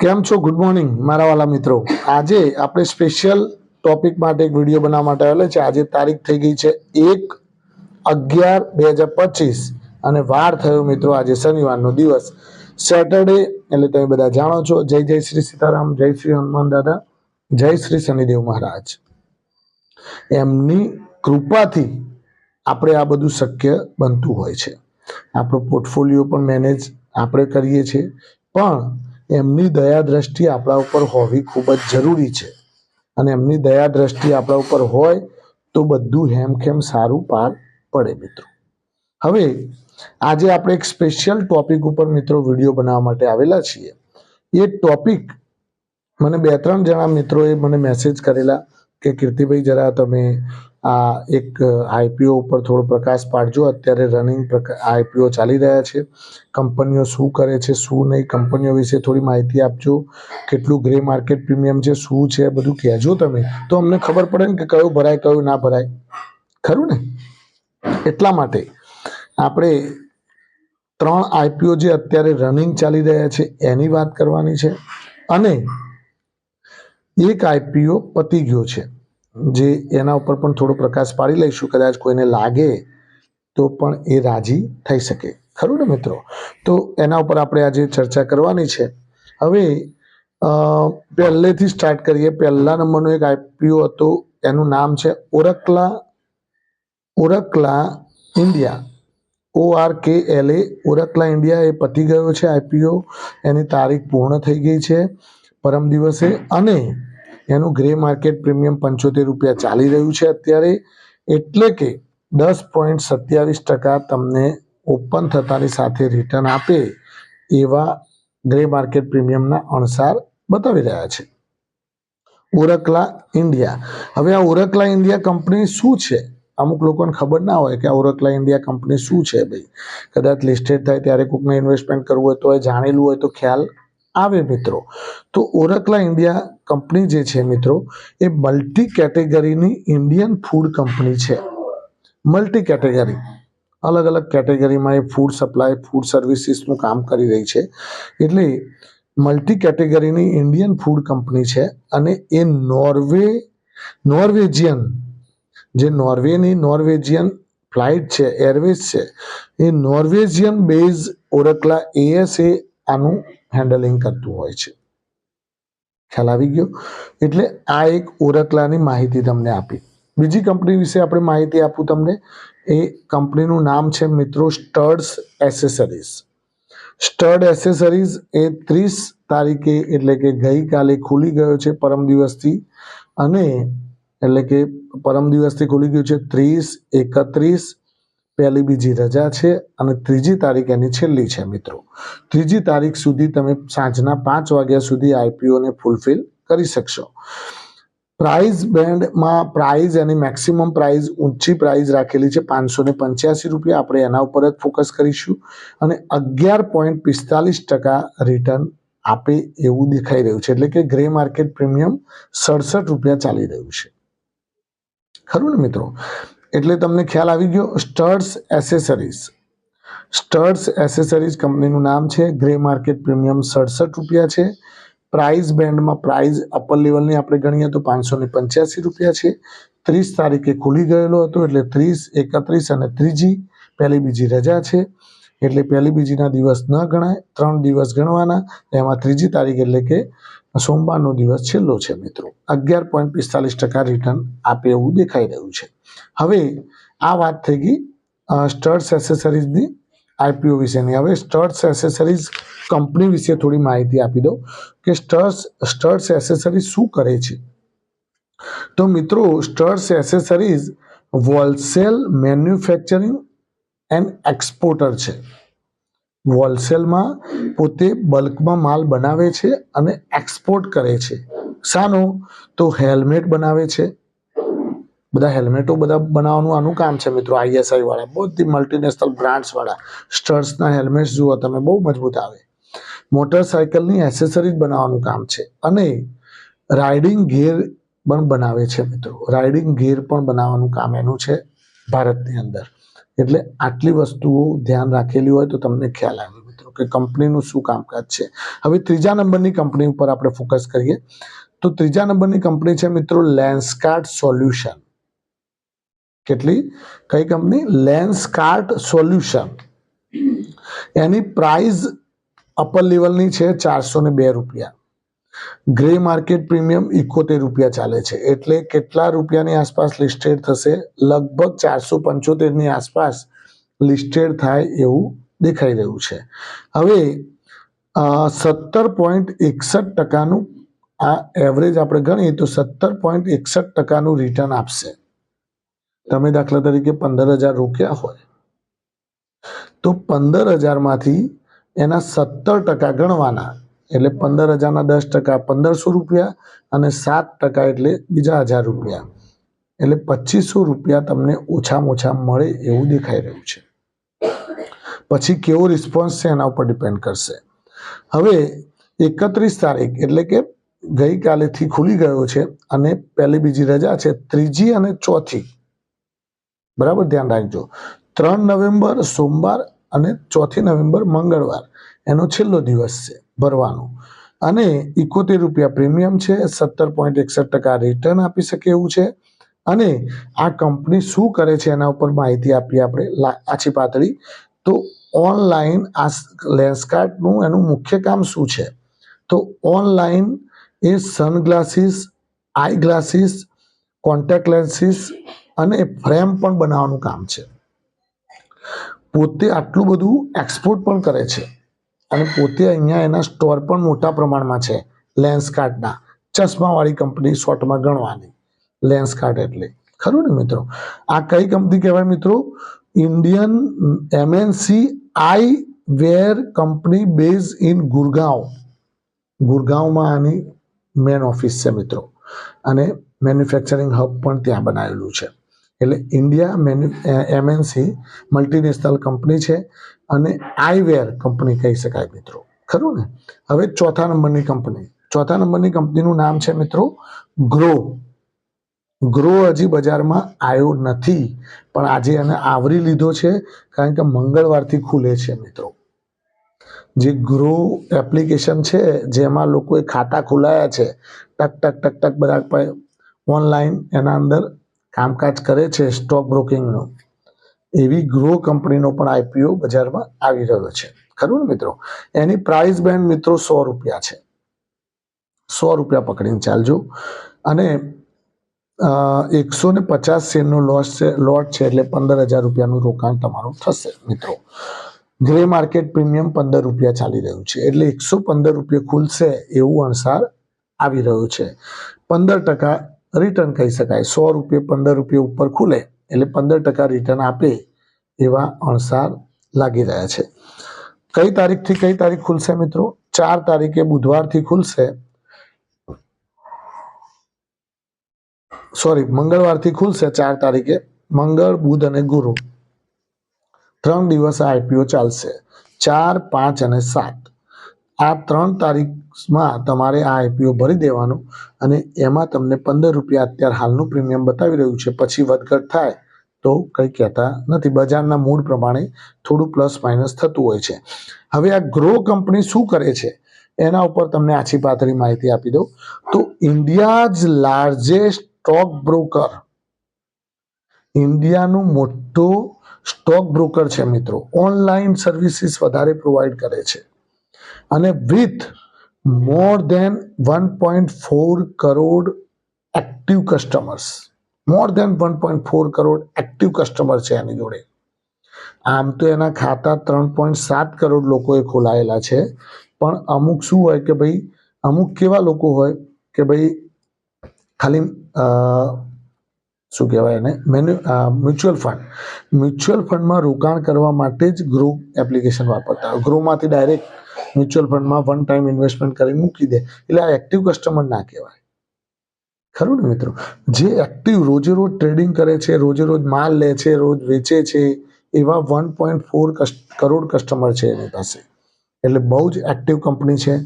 કેમ છો? Good morning મારા વાલા મિત્રો. આજે આપણે સ્પેશિયલ ટોપિક માટે એક વીડિયો બનાવવા માટે આવેલા છે આજે તારીખ થઈ ગઈ છે એક અગિયાર બે હજાર પચીસ અને વાર થયો મિત્રો આજે શનિવારનો દિવસ. સેટરડે એટલે તમે બધા જાણો છો. જય જય શ્રી સીતારામ, જય શ્રી હનુમાન દાદા, જય શ્રી શનિદેવ મહારાજ. એમની કૃપાથી આપણે આ બધું શક્ય બનતું હોય છે. આપણો પોર્ટફોલિયો પણ મેનેજ આપણે કરીએ છીએ. પણ એમની દયા દ્રષ્ટિ આપણા ઉપર હોવી ખૂબ જ જરૂરી છે. અને એમની દયા દ્રષ્ટિ આપણા ઉપર હોય તો બધું હેમખેમ સારું પાર પડે મિત્રો. હવે આજે આપણે એક સ્પેશિયલ ટોપિક ઉપર મિત્રો વીડિયો બનાવવા માટે આવેલા છીએ. એ ટોપિક મને બે ત્રણ જણા મિત્રોએ મને મેસેજ કરેલા કે કીર્તિભાઈ, જરા તમે આ એક આઈપીઓ ઉપર થોડો પ્રકાશ પાડજો. અત્યારે રનિંગ આઈપીઓ ચાલી રહ્યા છે. કંપનીઓ શું કરે છે, શું નહીં, કંપનીઓ વિશે થોડી માહિતી આપજો. કેટલું ગ્રે માર્કેટ પ્રીમિયમ છે, શું છે, બધું કહેજો તમે. તો અમને ખબર પડે ને કે કયું ભરાય, કયું ના ભરાય. ખરું ને? એટલા માટે આપણે ત્રણ આઈપીઓ જે અત્યારે રનિંગ ચાલી રહ્યા છે, એની વાત કરવાની છે. અને એક આઈપીઓ પતી ગયો છે. જે એના ઉપર પણ થોડો પ્રકાશ પાડી લઈશું, કદાચ કોઈને લાગે તો પણ એ રાજી થઈ શકે. ખરું ને મિત્રો? તો એના ઉપર આપણે આજે ચર્ચા કરવાની છે. હવે પહેલેથી સ્ટાર્ટ કરીએ. પહેલા નંબરનો એક આઈપીઓ હતો, એનું નામ છે Orkla Orkla India. O R K L A Orkla India એ પતી ગયો છે આઈપીઓ. એની તારીખ પૂર્ણ થઈ ગઈ છે પરમ દિવસે. અને એનું ગ્રે માર્કેટ પ્રીમિયમ પંચોતેર રૂપિયા ચાલી રહ્યું છે અત્યારે. એટલે કે દસ પોઈન્ટ સત્યાવીસ ટકા તમને ઓપન થતાની સાથે રિટર્ન આપે એવા ગ્રે માર્કેટ પ્રીમિયમના અણસાર બતાવી રહ્યા છે. Orkla India. હવે આ ઓરકલા ઇન્ડિયા કંપની શું છે? અમુક લોકોને ખબર ના હોય કે આ ઓરકલા ઇન્ડિયા કંપની શું છે ભાઈ? કદાચ લિસ્ટેડ થાય ત્યારે કોઈકને ઇન્વેસ્ટમેન્ટ કરવું હોય તો એ જાણેલું હોય તો ખ્યાલ આવે મિત્રો. તો ઓરકલા ઇન્ડિયા કંપની જે છે મિત્રો, એ મલ્ટી કેટેગરીની ઇન્ડિયન ફૂડ કંપની છે. મલ્ટી કેટેગરી અલગ અલગ કેટેગરીમાં એ ફૂડ સપ્લાય ફૂડ સર્વિસીસનું કામ કરી રહી છે. એટલે મલ્ટી કેટેગરીની ઇન્ડિયન ફૂડ કંપની છે અને એ નોર્વે નોર્વેજિયન જે નોર્વેની નોર્વેજિયન ફ્લાઇટ છે એરવેઝ છે, એ નોર્વેજિયન બેઝ ઓરકલા એએસએ આનું હેન્ડલિંગ કરતું હોય છે. ખ્યાલ આવી ગયો? એટલે આ એક ઓરકલાની માહિતી તમને આપી. બીજી કંપની વિશે આપણે માહિતી આપું તમને. એ કંપનીનું નામ છે મિત્રો સ્ટર્ડ્સ એસેસરીઝ. સ્ટર્ડ એસેસરીઝ એ ત્રીસ તારીખે એટલે કે ગઈકાલે ખુલી ગયો છે પરમ દિવસથી. અને એટલે કે પરમ દિવસથી ખુલી ગયું છે ત્રીસ, એકત્રીસ પહેલી બીજી રજા છે અને ત્રીજી તારીખ એની છેલ્લી છે, મિત્રો. ત્રીજી તારીખ સુધી તમે સાંજના પાંચ વાગ્યા સુધી આઈપીઓને ફૂલફિલ કરી શકશો. પ્રાઇઝ બેન્ડમાં પ્રાઇઝ એની મેક્સિમમ પ્રાઇઝ ઊંચી પ્રાઇઝ રાખેલી છે, પાંચસો ને પંચ્યાસી રૂપિયા. આપણે એના ઉપર જ ફોકસ કરીશું અને અગિયાર પોઈન્ટ પિસ્તાલીસ ટકા રિટર્ન આપે એવું દેખાઈ રહ્યું છે. એટલે કે ગ્રે માર્કેટ પ્રીમિયમ સડસઠ રૂપિયા ચાલી રહ્યું છે. ખરું ને, મિત્રો? એટલે તમને ખ્યાલ આવી ગયો સ્ટર્સ એસેસરીઝ. સ્ટર્સ એસેસરીઝ કંપનીનું નામ છે, ગ્રે માર્કેટ પ્રીમિયમ સડસઠ રૂપિયા છે. પ્રાઇઝ બેન્ડમાં પ્રાઇઝ અપર લેવલની આપણે ગણીએ તો પાંચસો ને પંચ્યાસી રૂપિયા છે. ત્રીસ તારીખે ખુલી ગયેલો હતો, એટલે ત્રીસ, એકત્રીસ અને ત્રીજી, પહેલી બીજી રજા છે. એટલે પહેલી બીજીના દિવસ ન ગણાય, ત્રણ દિવસ ગણવાના, એમાં ત્રીજી તારીખ એટલે કે સોમવારનો દિવસ છેલ્લો છે, મિત્રો. અગિયાર પોઈન્ટ પિસ્તાલીસ ટકા રિટર્ન આપે એવું દેખાઈ રહ્યું છે. હવે આ વાત થઈ ગઈ સ્ટર્સ એસેસરીઝની આઈપીઓ વિશેની. હવે સ્ટર્સ એસેસરીઝ કંપની વિશે થોડી માહિતી આપી દઉં કે સ્ટર્સ સ્ટર્ડ્સ એસેસરીઝ શું કરે છે. તો મિત્રો સ્ટર્ડ્સ accessories wholesale manufacturing and exporter છે. હોલસેલમાં પોતે બલ્કમાં માલ બનાવે છે અને એક્સપોર્ટ કરે છે. શાનો? તો હેલ્મેટ બનાવે છે. બધા હેલ્મેટો બધા બનાવવાનું આનું કામ છે મિત્રો આઈએસઆઈ વાળા, બધી મલ્ટીનેશનલ બ્રાન્ડ્સ વાળા. સ્ટર્સના હેલ્મેટ્સ જુઓ, તમે બહુ મજબૂત આવે. મોટરસાયકલની એસેસરીઝ બનાવવાનું કામ છે. અને રાઇડિંગ ગેર પણ બનાવે છે મિત્રો. રાઇડિંગ ગેર પણ બનાવવાનું કામ એનું છે ભારતની અંદર. એટલે આટલી વસ્તુઓ ધ્યાન રાખેલી હોય તો તમને ખ્યાલ આવે મિત્રો કે કંપનીનું શું કામકાજ છે. હવે ત્રીજા નંબરની કંપની ઉપર આપણે ફોકસ કરીએ. તો ત્રીજા નંબરની કંપની છે મિત્રો લેન્સકાર્ટ સોલ્યુશન. કેટલી? કઈ કંપની? Lenskart solution. એની પ્રાઇસ અપર લેવલની છે ચારસો ને બે રૂપિયા. ગ્રે માર્કેટ પ્રીમિયમ ઇકોતેર રૂપિયા ચાલે છે. એટલે કેટલા રૂપિયાની આસપાસ લિસ્ટેડ થશે? લગભગ ચારસો પંચોતેરની આસપાસ લિસ્ટેડ થાય એવું દેખાઈ રહ્યું છે. હવે સત્તર પોઈન્ટ એકસઠ ટકાનું આ એવરેજ આપણે ગણીએ તો સત્તર પોઈન્ટ એકસઠ ટકાનું રિટર્ન આપશે. તમે દાખલા તરીકે પંદર હજાર રોક્યા હોય. તો પંદર હજારમાંથી એના સત્તર ટકા ગણવાના. એટલે પંદર હજારના દસ ટકા, પંદરસો રૂપિયા અને સાત ટકા એટલે બીજા હજાર રૂપિયા. એટલે પચીસો રૂપિયા તમને ઓછામાં ઓછા મળે એવું દેખાઈ રહ્યું છે. પછી કેવો રિસ્પોન્સ છે એના ઉપર ડિપેન્ડ કરશે. હવે એકત્રીસ તારીખ એટલે કે ગઈકાલેથી ખુલી ગયો છે અને પહેલી બીજી રજા છે ત્રીજી અને ચોથી. બરાબર? ધ્યાન રાખજો. ત્રણ નવેમ્બર, સોમવાર અને ચોથી નવેમ્બર મંગળવાર. એનો છેલ્લો દિવસ છે. ભરવાનો. અને ઇકોતેર રૂપિયા પ્રીમિયમ છે, સત્તર પોઈન્ટ એકસઠ ટકા રિટર્ન આપી શકે એવું છે. અને આ કંપની શું કરે છે એના ઉપર માહિતી આપીએ આપણે આછી પાતળી. તો ઓનલાઈન આ લેન્સકાર્ટનું એનું મુખ્ય કામ શું છે? તો ઓનલાઈન એ sunglasses eye glasses contact lenses અને ફ્રેમ પણ બનાવવાનું કામ છે. પોતે આટલું બધું એક્સપોર્ટ પણ કરે છે. અને પોતે અહીંયા એના સ્ટોર પણ મોટા પ્રમાણમાં છે. લેન્સકાર્ટના ચશ્માવાળી કંપની શોર્ટમાં ગણવાની. લેન્સકાર્ટ એટલે. ખરું ને મિત્રો? આ કઈ કંપની કહેવાય મિત્રો? Indian MNC eyewear company base in Gurgaon ગુરગાંવમાં આની મેન ઓફિસ છે મિત્રો. અને મેન્યુફેક્ચરિંગ હબ પણ ત્યાં બનાવેલું છે. એટલે ઇન્ડિયા મેન્યુ એમએનસી મલ્ટીનેશનલ કંપની છે અને આઈવેર કંપની કહી શકાય મિત્રો. ખરું ને? હવે ચોથા નંબરની કંપની ચોથા નંબરની કંપનીનું નામ છે મિત્રો ગ્રો ગ્રો હજી બજારમાં આવ્યો નથી, પણ આજે એને આવરી લીધો છે કારણ કે મંગળવારથી ખુલે છે મિત્રો. જે ગ્રો એપ્લિકેશન છે જેમાં લોકોએ ખાતા ખોલાયા છે, ટક ટક ટક ટક, બધા ઓનલાઈન એના અંદર કામકાજ કરે છે સ્ટોક બ્રોકિંગનું. એવી ગ્રો કંપનીનો પણ આઈપીઓ બજારમાં આવી રહ્યો છે. ખરું ને મિત્રો? એની પ્રાઇસ બેન્ડ મિત્રો સો રૂપિયા છે. સો રૂપિયા પકડીને ચાલજો. અને એકસો ને પચાસ શેરનો લોસ છે, લોટ છે એટલે પંદર હજાર રૂપિયાનું રોકાણ તમારું થશે મિત્રો. ગ્રે માર્કેટ પ્રીમિયમ પંદર રૂપિયા ચાલી રહ્યું છે. એટલે એકસો પંદર રૂપિયા ખુલશે એવું અણસાર આવી રહ્યું છે. પંદર ટકા રિટર્ન કહી શકાય. સો રૂપિયા, પંદર રૂપિયા ઉપર ખુલે એટલે પંદર ટકા રિટર્ન આપે એવા અણસાર લાગી રહ્યા છે. કઈ તારીખથી કઈ તારીખ ખુલશે મિત્રો? ચાર તારીખે બુધવારથી ખુલશે. સોરી મંગળવારથી ખુલશે ચાર તારીખે. મંગળ, બુધ અને ગુરુ. ત્રણ દિવસ આઈપીઓ ચાલશે. ચાર, પાંચ અને સાત. આ ત્રણ તારીખમાં તમારે આ આઈપીઓ ભરી દેવાનું અને એમાં તમને પંદર રૂપિયા અત્યારે હાલનું પ્રીમિયમ બતાવી રહ્યું છે. પછી વધઘટ થાય તો કંઈ કહેતા નથી. બજારના મૂળ પ્રમાણે થોડું પ્લસ માઇનસ થતું હોય છે. હવે આ ગ્રો કંપની શું કરે છે એના ઉપર તમને આછી પાતળી માહિતી આપી દઉં. તો ઇન્ડિયાઝ લાર્જેસ્ટ સ્ટોક બ્રોકર. ઇન્ડિયાનું મોટું સ્ટોક બ્રોકર છે મિત્રો. ઓનલાઈન સર્વિસીસ વધારે પ્રોવાઈડ કરે છે. અને with more than one point four crore active customers more than one point four crore active customer છે એની જોડે. આમ તો એના ખાતા ત્રણ પોઈન્ટ સાત કરોડ લોકોએ ખોલાયેલા છે. પણ અમુક શું હોય કે ભાઈ, અમુક કેવા લોકો હોય કે ભાઈ, ખાલી શું કહેવાય એને? Menu mutual fund. મ્યુચ્યુઅલ ફંડમાં રોકાણ કરવા માટે જ ગ્રો એપ્લિકેશન વાપરતા હોય. ગ્રોમાંથી ડાયરેક્ટ મ્યુચ્યુઅલ ફંડમાં વન ટાઈમ ઇન્વેસ્ટમેન્ટ કરી મૂકી દે. એટલે આ એક્ટિવ કસ્ટમર ના કહેવાય. ખરું ને મિત્રો? જે એક્ટિવ રોજે રોજ ટ્રેડિંગ કરે છે રોજે રોજ માલ લે છે, રોજ વેચે છે, એવા one point four crore customer છે એની પાસે. એટલે બહુ જ એક્ટિવ કંપની છે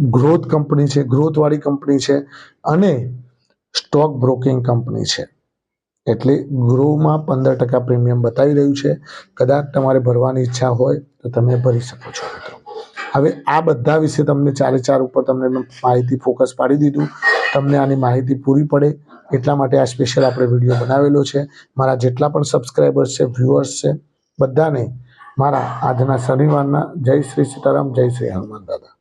ગ્રોથ કંપની છે ગ્રોથવાળી કંપની છે, અને સ્ટોક બ્રોકિંગ કંપની છે. એટલે ગ્રોમાં પંદર ટકા પ્રીમિયમ બતાવી રહ્યું છે. કદાચ તમારે ભરવાની ઈચ્છા હોય તો તમે ભરી શકો છો. હવે આ બધા વિશે તમને ચારે ચાર ઉપર તમને માહિતી ફોકસ પાડી દીધું. તમને આની માહિતી પૂરી પડે. એટલા માટે આ સ્પેશિયલ આપણે વીડિયો બનાવેલો છે. મારા જેટલા પણ સબસ્ક્રાઈબર્સ છે વ્યુઅર્સ છે, બધાને મારા આજના શનિવારના જય શ્રી સીતારામ, જય શ્રી હનુમાન દાદા.